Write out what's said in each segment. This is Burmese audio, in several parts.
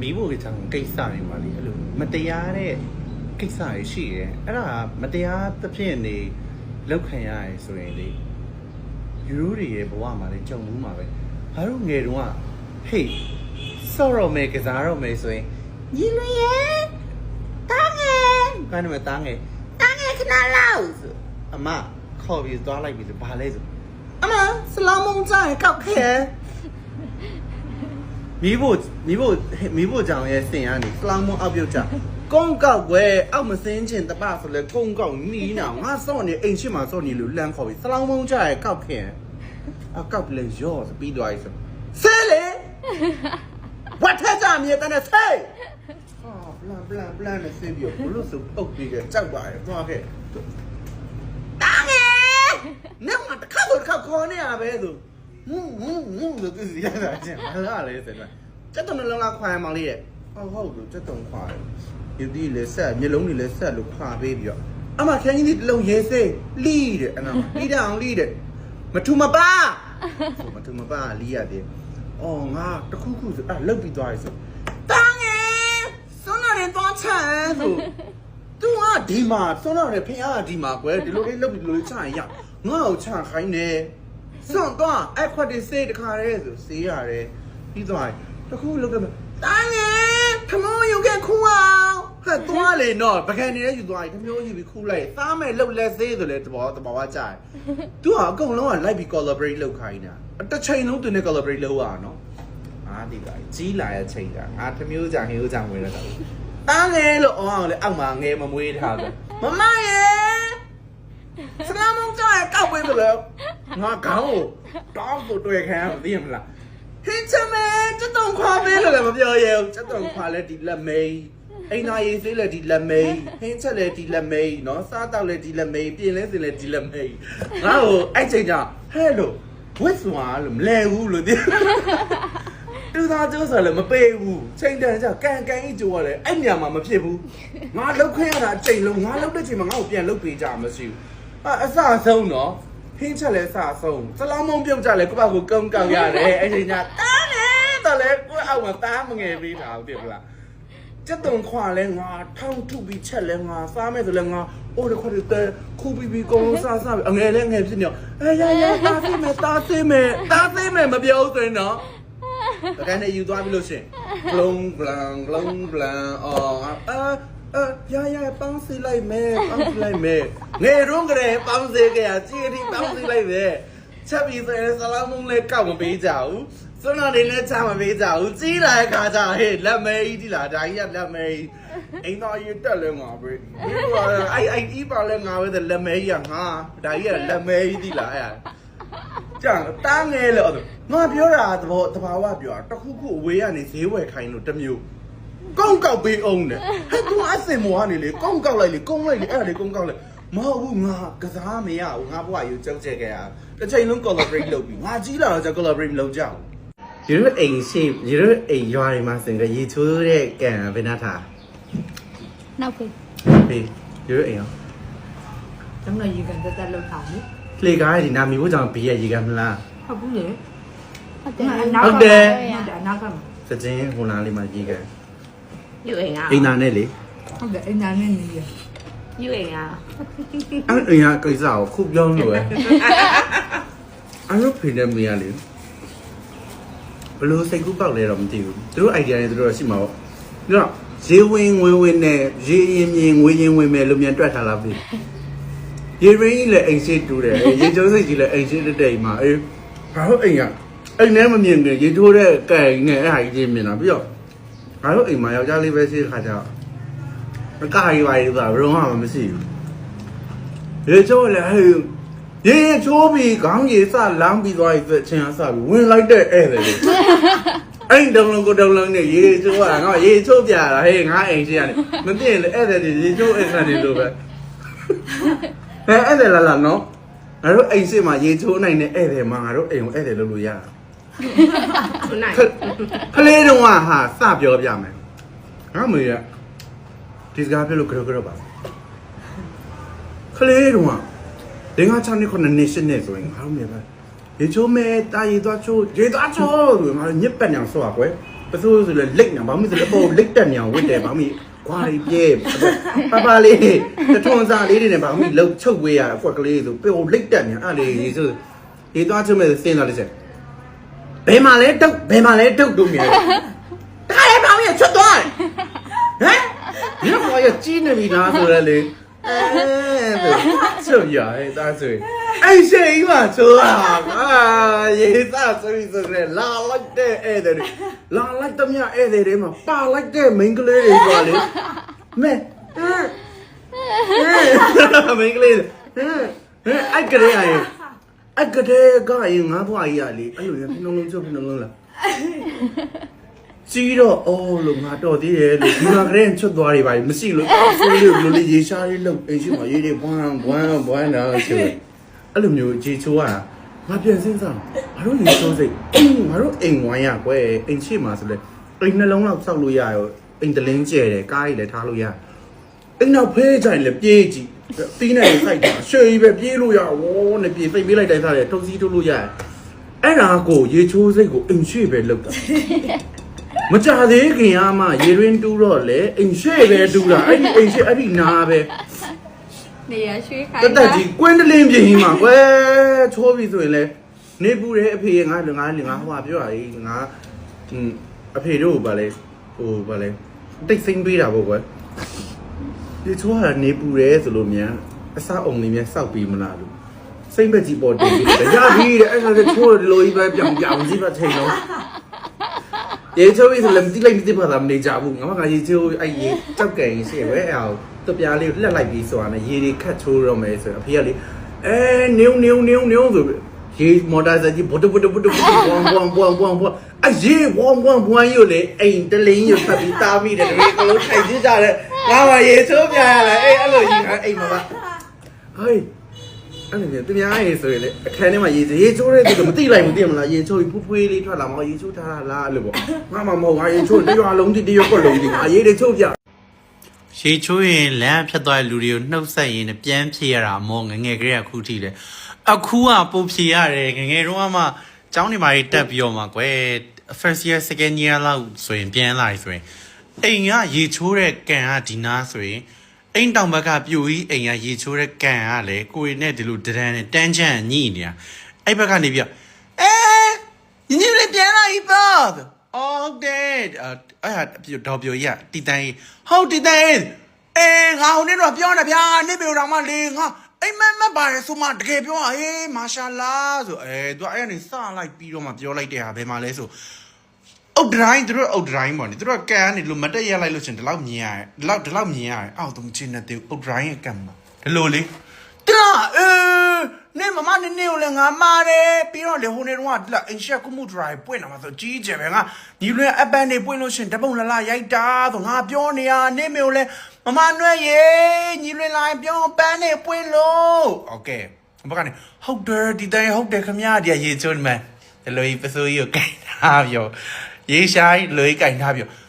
မိဖို့ကြောင့်ကိစ္စတွေမှာလေအဲ့လိုမတရားတဲ့ကိစ္စတွေရှိတယ်အဲ့ဒါမတရားသဖြင့်နေလောက်ခံရရဆိုရင်လေယူရိုတွေရဲ့ဘဝမှာလေကြုံမှုမှာပဲငါတို့ငယ်တုန်းကဟေးဆော့ရောမယ်ကစားရောမယ်ဆိုရင်ညီလွင်ရဲ့တားငယ်ဘာနဲ့မတားငယ်တားငယ်ခဏလောက်ဆိုအမခေါ်ပြီးသွားလိုက်ပြီးဆိုဘာလဲဆိုအမစလောင်းမုံကြရင်ကောက်ခဲ မိဖို့မိဖို့မိဖို့ကြောင့်ရဲ့စင်ရနေစလောင်းမအောက်ပြုတ်ကြကုန်းကောက်ွယ်အောက်မစင်းချင်တပဆိုလဲကုန်းကောက်နီးနာငါစော့နေအိမ်ရှိမှာစော့နေလို့လမ်းခေါ်ပြီးစလောင်းမုံကြရဲ့ကောက်ခင်အကောက်လည်းရော့စပြီးသွားပြီဆိုဆဲလေဝတ်ထက်ကြမြေတန်းနဲ့ဆဲဟာပလန်ပလန်ပလန်နဲ့ဆင်းပြီးဘလို့ဆိုပုတ်ပြီးကကြောက်ပါရဲ့သွားခဲ့တာငယ်နေမှာတစ်ခါတော့တစ်ခါခေါ်နေရပဲဆို မူးမူးမူးလို့သူစီရတာချင်းဘာလာလဲဆိုတော့စက်တုံလုံးလားခွာရမောင်လေးရဲ့ဟုတ်ဟုတ်လို့စက်တုံခွာတယ်ယူဒီလည်းဆက်မျက်လုံးတွေလည်းဆက်လို့ခွာပေးပြီးတော့အမခန်းကြီးဒီတစ်လုံးရေးစေးလီးတယ်အနာလီးတယ်အောင်လီးတယ်မထူမပါဆိုမထူမပါလီးရတယ်အော်ငါတခုခုဆိုအဲ့လုတ်ပြီးသွားပြီဆိုတန်းငယ်စွန်းရတယ်သွားချမ်းဆိုသူကဒီမှာစွန်းရတယ်ဖင်အားကဒီမှာကွယ်ဒီလိုလေးလုတ်ပြီးဒီလိုလေးချရင်ရငါ့ကိုချခိုင်းတယ် စွန့်သွားအဲ့ခွက်တွေစေးတခါတည်းဆိုစေးရတယ်ပြီးသွားရင်တခုလုတ်တယ်တန်းငယ်ထမိုးယူခဲ့ခူအောင်ဟဲ့သွားလေနော်ပကံနေလဲယူသွားရင်ထမျိုးယူပြီးခူလိုက်သားမဲ့လုတ်လက်စေးဆိုလဲတဘောတဘောကကြာတယ်သူကအကုန်လုံးကလိုက်ပြီး collaborate လုပ်ခိုင်းတာတစ်ချိန်လုံးသူနဲ့ collaborate လုပ်ရအောင်နော်အားဒီပါကြီးလာရဲ့ချိန်ကအာထမျိုးကြောင့်ဟင်းဦးကြောင့်ဝင်တော့တာတန်းငယ်လို့အောင်အောင်လေအောက်မှာငယ်မမွေးထားတယ်မမရဲ့ စလာမုံကြောက်ကောက်ပေးတယ်လို့ငါခေါင်းကိုတောင်းကိုတွေ့ခံရမသိရမလားဟင်းချမဲစက်တုံခွာပေးလို့လည်းမပြောရဘူးစက်တုံခွာလဲဒီလက်မေးအိမ်သားရေးစေးလဲဒီလက်မေးဟင်းချက်လဲဒီလက်မေးနော်စားတောက်လဲဒီလက်မေးပြင်လဲစင်လဲဒီလက်မေးငါ့ကိုအဲ့ချိန်ကျဟဲ့လို့ဝစ်စွာလို့မလဲဘူးလို့ဒီတူသားကျိုးဆိုလည်းမပေးဘူးချိန်တန်ကျကန်ကန်ကြီးကြိုးရတယ်အဲ့ညမှာမဖြစ်ဘူးငါလောက်ခွင့်ရတာအချိန်လုံးငါလောက်တဲ့ချိန်မှာငါ့ကိုပြန်လုတ်ပေးကြမှာမရှိဘူး အအစအဆုံးနော်ဟင်းချက်လဲစအဆုံးစလောင်းမုံပြုတ်ကြလဲကိုယ့်ဘာကိုကုန်းကောက်ရတယ်အဲ့ဒီညတားလေတော့လဲကိုယ့်အောက်မှာတားမငယ်ပေးတာဟုတ်တယ်မလားစက်တုံခွာလဲငါထောင်းထုပြီးချက်လဲငါစားမယ်ဆိုလဲငါအိုးတခွတ်တဲ့ခုပြီးပြီးကုန်းစားစားပြီးအငယ်လဲငယ်ဖြစ်နေအောင်အေးရရတားသိမယ်တားသိမယ်တားသိမယ်မပြောဘူးဆိုရင်တော့တကယ်နဲ့ယူသွားပြီလို့ရှင်ဂလုံးဂလန်ဂလုံးဂလန်အော်အာ အာရရပေါင်းစီလိုက်မယ်ပေါင်းစီလိုက်မယ်ငယ်ရုံးကလေးပေါင်းစီကြရကြည့်အထိပေါင်းစီလိုက်မယ်ချက်ပြီးဆိုရင်ဆလာမုံလေးကောက်မပေးကြဘူးစွန်းတော်လေးလည်းချမပေးကြဘူးကြီးလာတဲ့ခါကျဟေးလက်မဲကြီးဒီလားဒါကြီးကလက်မဲကြီးအိမ်တော်ကြီးတက်လဲငါပဲဒီကအဲ့အဲ့ဒီပါလဲငါပဲလက်မဲကြီးကငါဒါကြီးကလက်မဲကြီးဒီလားအဲ့ကြံတားငယ်လို့ငါပြောတာသဘောတဘာဝပြောတာတခုခုအဝေးကနေဈေးဝယ်ခိုင်းလို့တစ်မျိုး ကောင်းကောက်ပေးအောင်တယ်ဟဲ့သူအစင်မောကနေလေကောင်းကောက်လိုက်လေကောင်းလိုက်လေအဲ့ဒါလေကောင်းကောက်လိုက်မဟုတ်ဘူးငါကစားမရဘူးငါဘဝယူကြောက်ချက်ခဲ့ရတစ်ချိန်လုံး collaborate လုပ်ပြီးငါကြီးလာတော့ကျ collaborate မလုပ်ကြဘူးဒီလိုအိမ်ရှိဒီလိုအိမ်ရွာတွေမှာစင်ကရေချိုးတဲ့ကံဘယ်နှထားနောက်ဖေးဘေးဒီလိုအိမ်ရောကျွန်တော်ရေကန်တက်တက်လောက်ထားပြီလေကားဒီနာမီဖို့ကြောင့်ဘေးရရေကမလားဟုတ်ဘူးလေဟုတ်တယ်ဟုတ်တယ်ဟုတ်တယ်အနာကမှာစကြင်းဟိုနာလေးမှာရေက ယူအိမ်ကအိမ်နာနဲ့လေဟုတ်တယ်အင်းနာနဲ့နေရယူအိမ်ကအဲ့အိမ်ကကိစ္စကိုခုပြောလို့ပဲအဲ့လိုဖိနေမရလေဘလို့စိတ်ကူးပေါက်လဲတော့မသိဘူးသူတို့ idea တွေသူတို့တော့ရှိမှာပေါ့ပြီးတော့ရေဝင်ငွေဝင်နဲ့ရေရင်မြင်ငွေရင်ဝင်မယ်လို့မြန်တွက်ထားလားပြီရေရင်းကြီးလည်းအိမ်ရှိတူးတယ်ရေကျုံးစိတ်ကြီးလည်းအိမ်ရှိတဲ့တိမ်မှာအေးဘာလို့အိမ်ကအိမ်ထဲမမြင်ခင်ရေထိုးတဲ့ကဲနဲ့အဲ့ဟာကြီးမြင်တာပြီးတော့ ဘာလို့အိမ်မှာယောက်ျားလေးပဲရှိတဲ့ခါကျတော့အကားကြီးပါလေဆိုတာဘယ်တော့မှမရှိဘူးရေချိုးလေဟဲ့ရေချိုးပြီးခေါင်းကြီးစလမ်းပြီးသွားပြီဆိုချင်းအစပြီးဝင်လိုက်တဲ့ဧည့်သည်လေအဲ့တုံလုံးကိုတုံလုံးနဲ့ရေချိုးကငါရေချိုးပြတာဟေးငါအိမ်ရှိရတယ်မသိရင်လေဧည့်သည်တွေရေချိုးဧည့်သည်တွေလိုပဲဟဲ့ဧည့်သည်လာလာနော်ငါတို့အိမ်ရှိမှာရေချိုးနိုင်တဲ့ဧည့်သည်မှာငါတို့အိမ်ကိုဧည့်သည်လုပ်လို့ရတာ ခုနိုင်ကလေးတုန်းကဟာစပြောပြမယ်ငါမေရဒီစကားပြောလို့ကြောက်ကြောက်ပါကလေးတုန်းကဒင်္ဂါ6နှစ်9နှစ်10နှစ်ဆိုရင်ငါတို့မြင်ပါရေချိုးမဲတာရေသွားချိုးရေသွားချိုးဆိုငါတို့ညစ်ပတ်ညောင်ဆော့ရကွယ်ပစိုးဆိုလဲလိတ်နေဘာမှမဆိုလဲပေါ်လိတ်တက်နေအောင်ဝတ်တယ်ဘာမှခွာလေးပြဲပပလေးတထွန်စာလေးတွေနဲ့ဘာမှလှုပ်ချုပ်ဝေးရအကွက်ကလေးဆိုပေါ်လိတ်တက်နေအဲ့လေရေဆိုဒီသွားချမဲ့စင်းလာတဲ့ချက် ဘယ်မှာလဲတုတ်ဘယ်မှာလဲတုတ်တို့မြင်တယ်ဒါလည်းဘာမှချွတ်သွားတယ်ဟမ်ဒီတော့ရကြီးနေပြီလားဆိုရလေအဲဆိုရရဲ့ဒါဆိုအဲ့ရှိန်မှာဆိုอ่ะအာရေသားဆိုပြီးဆိုရဲလာလိုက်တဲ့ဧည့်သည်တွေလာလိုက်တဲ့မြဧည့်သည်တွေမှာပါလိုက်တဲ့မိန်းကလေးတွေဆိုလေမဲမိန်းကလေးဟမ်အဲ့ကလေးအရင် အဲ့ကလေးကရင်ငါးဘွားကြီးရလေအဲ့လိုရနှလုံးလုံးချုပ်နှလုံးလားစီတော့အော်လို့ငါတော်သေးတယ်လို့ဒီမှာကလေးချွတ်သွားတွေပါမရှိလို့ဆိုလို့လိုလေးရေရှားလေးလို့အိမ်ရှိမှာရေးတွေဘွမ်းဘွမ်းဘွမ်းတာဆိုလို့အဲ့လိုမျိုးဂျေချိုးอ่ะငါပြန်စဉ်းစားငါတို့နေချိုးစိတ်ငါတို့အိမ်ဝိုင်းရကွယ်အိမ်ရှိမှာဆိုလဲအိမ်နှလုံးလောက်စောက်လို့ရရောအိမ်တလင်းကျဲတယ်ကားကြီးလည်းထားလို့ရအိမ်နောက်ဖဲကြိုင်လည်းပြေးကြည့် တီးနေစိုက်တာရွှေကြီးပဲပြေးလို့ရဝေါနဲ့ပြေးစိတ်ပေးလိုက်တိုင်းထားတယ်ထုတ်စီးထုတ်လို့ရတယ်အဲ့ဒါကိုရေချိုးစိတ်ကိုအိမ်ရှိပဲလောက်တာမကြသေးခင်ကမှရေရင်းတူးတော့လေအိမ်ရှေ့ပဲတူးတာအဲ့ဒီအိမ်ရှေ့အဲ့ဒီနာပဲနေရရွှေခိုတတက်ကြီးကွင်းတလင်းပြင်းမှာကွယ်ချိုးပြီဆိုရင်လေနေပူတယ်အဖေငါငါငါဟိုဟာပြောရည်ငါอืมအဖေတို့ဗာလေဟိုဗာလေတိတ်စိမ့်ပေးတာပေါ့ကွယ် ဒီချိုးရနေပူတယ်ဆိုလို့မြန်အစအုံလေးမြန်စောက်ပြီးမလားလို့စိမ့်ဘက်ကြီးပေါ်တင်ပြီးတယ်ရပြီတဲ့အဲ့ဒါဆိုချိုးတယ်လို့ကြီးပဲပြောင်ပြောင်ကြီးပဲထိန်တော့ရေချိုးပြီးဆိုလည်းမတိလိုက်မတိပါတာမနေကြဘူးငါမကရေချိုးအဲ့ရေကြောက်ကင်ရှိပဲအဲ့အောင်တပြားလေးလှက်လိုက်ပြီးဆိုတာနဲ့ရေတွေခတ်ချိုးတော့မယ်ဆိုအဖေကလေအဲနင်းနင်းနင်းနင်းဆို ရေမော်တာစကြီးဘုတ်ဘုတ်ဘုတ်ဘုတ်ဘွမ်ဘွမ်ဘွမ်ဘွမ်ဘွမ်အရေဘွမ်ဘွမ်ဘွမ်ရုပ်လေအိမ်တလင်းရုပ်ပတ်ပြီးတားမိတယ်တကယ်ကလုံးထိုင်ကြည့်ကြတယ်ငါမရေချိုးပြရလားအေးအဲ့လိုကြီးငါအိမ်မှာပါဟေးအဲ့လိုမျိုးသူများရေဆိုရင်လေအခန်းထဲမှာရေရေချိုးတဲ့သူကမသိလိုက်ဘူးသိမလားရေချိုးပြီးဖူးဖွေးလေးထွက်လာမှာရေချိုးထားတာလားအဲ့လိုပေါ့ငါမှမဟုတ်ငါရေချိုးတရွာလုံးတိတရွာကွက်လုံးတိငါရေတွေချိုးပြရေချိုးရင်လမ်းဖြတ်သွားတဲ့လူတွေကိုနှုတ်ဆက်ရင်းနဲ့ပြန်ဖြေရတာမောငငယ်ကလေးကခုထိလေ အခုကပို့ဖြေရတယ်ငငယ်တော့မှကျောင်းနေမှာတက်ပြီးတော့မှကွယ် first year second year လောက်ဆိုရင်ပြန်လာပြီဆိုရင်အိမ်ကရေချိုးတဲ့ကန်ကဒီနာဆိုရင်အိမ်တောင်ဘက်ကပြိုကြီးအိမ်ကရေချိုးတဲ့ကန်ကလည်းကိုရီနဲ့ဒီလိုဒရန်နဲ့တန်းချမ်းညှိနေတာအဲ့ဘက်ကနေပြအဲညညလေးပြန်လာပြီပေါ့ဟုတ်တယ်အဲ့ဟာပြိုတော့ပြိုကြီးကတီတန်ကြီးဟုတ်တီတန်ကြီးအေးငါဟိုနေ့တော့ပြောနေဗျာနေပြိုတော်မှလေငါ အိမ်မက်မက်ပါလေဆိုမှတကယ်ပြောဟေးမာရှာလာဆိုအဲသူအဲ့ကနေစလိုက်ပြီးတော့မှပြောလိုက်တဲ့ဟာဘယ်မှာလဲဆိုအုတ်ဒရိုင်းသူတို့အုတ်ဒရိုင်းပေါ့နိသူတို့ကကန်ကနေလို့မတက်ရက်လိုက်လို့ရှင်ဒီလောက်မြင်ရတယ်ဒီလောက်ဒီလောက်မြင်ရတယ်အောက်သူမချင်းတဲ့အုတ်ဒရိုင်းရဲ့ကန်မှာဒီလိုလေတလားအေး နေမမနေနေကိုလည်းငါမာတယ်ပြီးတော့လေဟိုနေတော့ကဒီလောက်အင်ရှက်ကုမှုဒရိုင်းပွင့်လာမှာဆိုကြီးကျယ်ပဲငါညီလွင်အပန်းနေပွင့်လို့ရှင်တပုံလလာရိုက်တာဆိုငါပြောနေရနေမေကိုလည်းမမနွဲ့ရေညီလွင်လာရင်ပြောပန်းနေပွင့်လို့โอเคဘက်ကနေဟုတ်တယ်ဒီတိုင်းဟုတ်တယ်ခမရဒီရေချုံမယ် ဒီလိုကြီးပစိုးကြီးကိုကင်ထားပြောရေရှားကြီးလွေးကင်ထားပြောအေး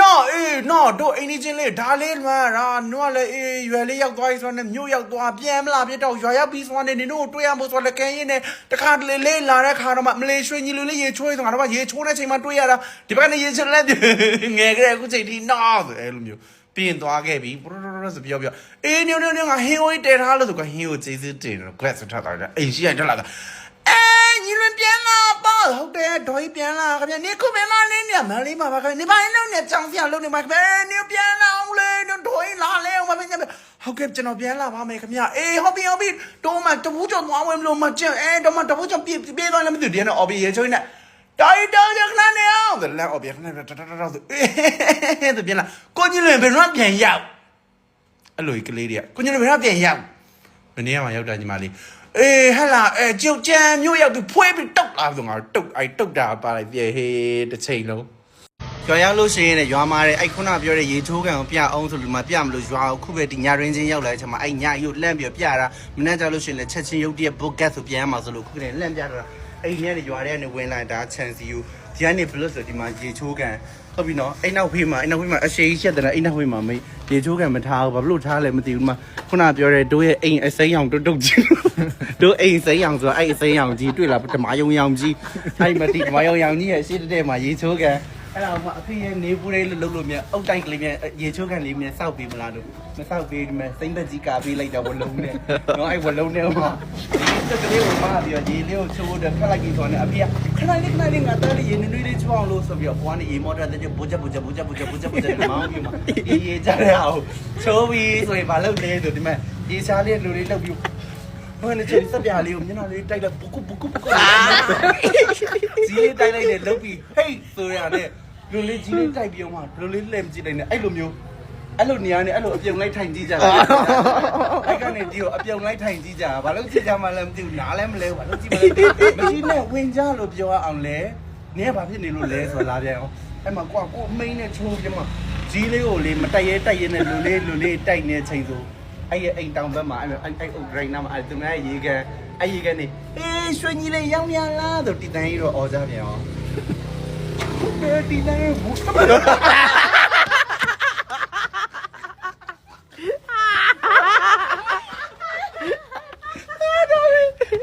နော်အေးနော်တို့အိမ်ကြီးချင်းလေးဒါလေးမှရာနွားလည်းအေးရွယ်လေးရောက်သွားပြီဆိုတော့မြို့ရောက်သွားပြန်မလာပြတော့ရွာရောက်ပြီးဆိုတော့နင်တို့တွေ့ရမို့ဆိုတော့လက်ကင်းရင်နဲ့တခါတလေလေးလာတဲ့ခါတော့မှမလေးရွှေညီလူလေးရေချိုးဆိုတော့ရေချိုးတဲ့ချိန်မှာတွေ့ရတာဒီဘက်ကနေရေချိုးလက်ငယ်ကလေးအခုချိန်ထိနော်ဆိုအဲ့လိုမျိုးပြင်သွားခဲ့ပြီပရရရဆိုပြောပြောအေးညိုညိုညိုငါဟင်းဝေးတဲထားလို့ဆိုကဟင်းကိုကျေးဇူးတင်တော့ quest ထပ်တာအိမ်ရှိရတက်လာတာအဲ ညီလွင်ပြန်လာပါဟုတ်တယ်ဒေါ်ကြီးပြန်လာခင်ဗျနေခုပြန်လာနေနေမလေးပါပါခင်ဗျနေပါနေတော့နေကြောင်စရာလုံးနေပါခင်ဗျနေပြန်လာအောင်လေဒေါ်ကြီးလာလေအောင်ပါခင်ဗျဟုတ်ကဲ့ကျွန်တော်ပြန်လာပါမယ်ခင်ဗျအေးဟုတ်ပြီဟုတ်ပြီတော့မှတပူးကြောင့်သွားဝင်မလို့မကျန်အဲတော့မှတပူးကြောင့်ပြေးပြေးသွားလည်းမသိဘူးဒီနေ့အော်ဘီရေချိုးနေတော်ရီတော်ရခဏနေအောင်ဒါလည်းအော်ဘီခဏတတတတဆိုအေးဒါပြန်လာကိုညီလွင်ဘယ်တော့ပြန်ရောက်အဲ့လိုကလေးတွေကကိုညီလွင်ဘယ်တော့ပြန်ရောက်မနေ့ကမှရောက်တာညီမလေး အေးဟဲ့လာအဲကျုပ်ကြံမျိုးရောက်သူဖွေးပြီးတုတ်လာဆိုငါတုတ်အဲ့တုတ်တာပါလိုက်ပြေဟေးတစ်ချိန်လုံးရွာရောက်လို့ရှိရင်လည်းရွာမှာတဲ့အဲ့ခုနပြောတဲ့ရေချိုးကန်ကိုပြအောင်ဆိုလို့မှပြမလို့ရွာကိုခုပဲဒီညရင်းချင်းရောက်လာတဲ့ချိန်မှာအဲ့ညရုပ်လှမ်းပြီးပြတာမနေ့ကျလို့ရှိရင်လည်းချက်ချင်းရုပ်တရက် book get ဆိုပြန်ရမှာဆိုလို့ခုကနေလှမ်းပြတာအဲ့ဒီကနေရွာထဲကနေဝင်လာတာချန်စီယူဒီကနေဘလို့ဆိုဒီမှာရေချိုးကန်ဟုတ်ပြီနော်အဲ့နောက်ဖေးမှာအဲ့နောက်ဖေးမှာအရှိကြီးချက်တယ်အဲ့နောက်ဖေးမှာမေးရေချိုးကန်မထားဘူးဘာလို့ထားလဲမသိဘူးမှာခုနပြောတဲ့တို့ရဲ့အိမ်အစိမ်းအောင်တုတ်တုတ်ကြီး တို့အိမ်စိမ်းအောင်ဆိုတော့အဲ့အစိမ်းအောင်ကြီးတွေ့လားဓမ္မယုံရောင်ကြီးအဲ့မတိဓမ္မယုံရောင်ကြီးရဲ့ရှေ့တဲ့မှာရေချိုးကန်အဲ့ဒါမှအဖေရဲ့နေပူလေးလို့လုပ်လို့မြန်အုတ်တိုက်ကလေးမြန်ရေချိုးကန်လေးမြန်စောက်ပေးမလားလို့မစောက်ပေးဒီမဲ့စိမ့်သက်ကြီးကာပေးလိုက်တော့ဝလုံးနဲ့နော်အဲ့ဝလုံးနဲ့မှဒီတက်ကလေးကိုမပြီးတော့ရေလေးကိုချိုးဖို့ခက်လိုက်ပြီးဆိုတော့အဖေကခဏလေးခဏလေးငါသားလေးရေနွေးနွေးလေးချိုးအောင်လို့ဆိုပြီးတော့ဘွားနဲ့ရေမော်တာတဲ့ဘူချက်ဘူချက်ဘူချက်ဘူချက်ဘူချက်ဘူချက်မောင်းပြီးမှရေရေကြရအောင်ချိုးပြီးဆိုရင်မလုပ်လဲဆိုဒီမဲ့ရေချားလေးလူလေးလုပ်ပြီး ဘယ်နဲ့ချင်စက်ပြားလေးကိုမျက်နှာလေးတိုက်လိုက်ပုကုပုကုပုကုကြီးလေးတိုက်လိုက်တယ်လုပ်ပြီးဟေးဆိုရတယ်လူလေးကြီးလေးတိုက်ပြီးမှလူလေးလှည့်မကြည့်လိုက်နဲ့အဲ့လိုမျိုးအဲ့လိုနေရာနဲ့အဲ့လိုအပြုံလိုက်ထိုင်ကြည့်ကြတာအဲ့ကနေဒီကိုအပြုံလိုက်ထိုင်ကြည့်ကြတာဘာလို့ကြည့်ကြမှလည်းမသိဘူးနားလည်းမလဲဘာလို့ကြည့်မလဲမရှိနဲ့ဝင်ကြလို့ပြောအောင်လဲနင်ကဘာဖြစ်နေလို့လဲဆိုလာပြန်အောင်အဲ့မှာကွာကိုမိန်းနဲ့ချိုးပြမကြီးလေးကိုလေမတိုက်ရဲတိုက်ရဲနဲ့လူလေးလူလေးတိုက်နေချိန်ဆို အဲ့ရဲ့အိမ်တောင်ဘက်မှာအဲ့အဲ့အဲ့အုတ်ဂရိန်းနာမှာအဲ့သူများရေကန်အဲ့ရေကန်နေအေးရွှေကြီးလေးရောင်းရလားဆိုတီတန်းကြီးတော့អော်ကြပြန်အောင်ဘယ်တီတန်းဘူး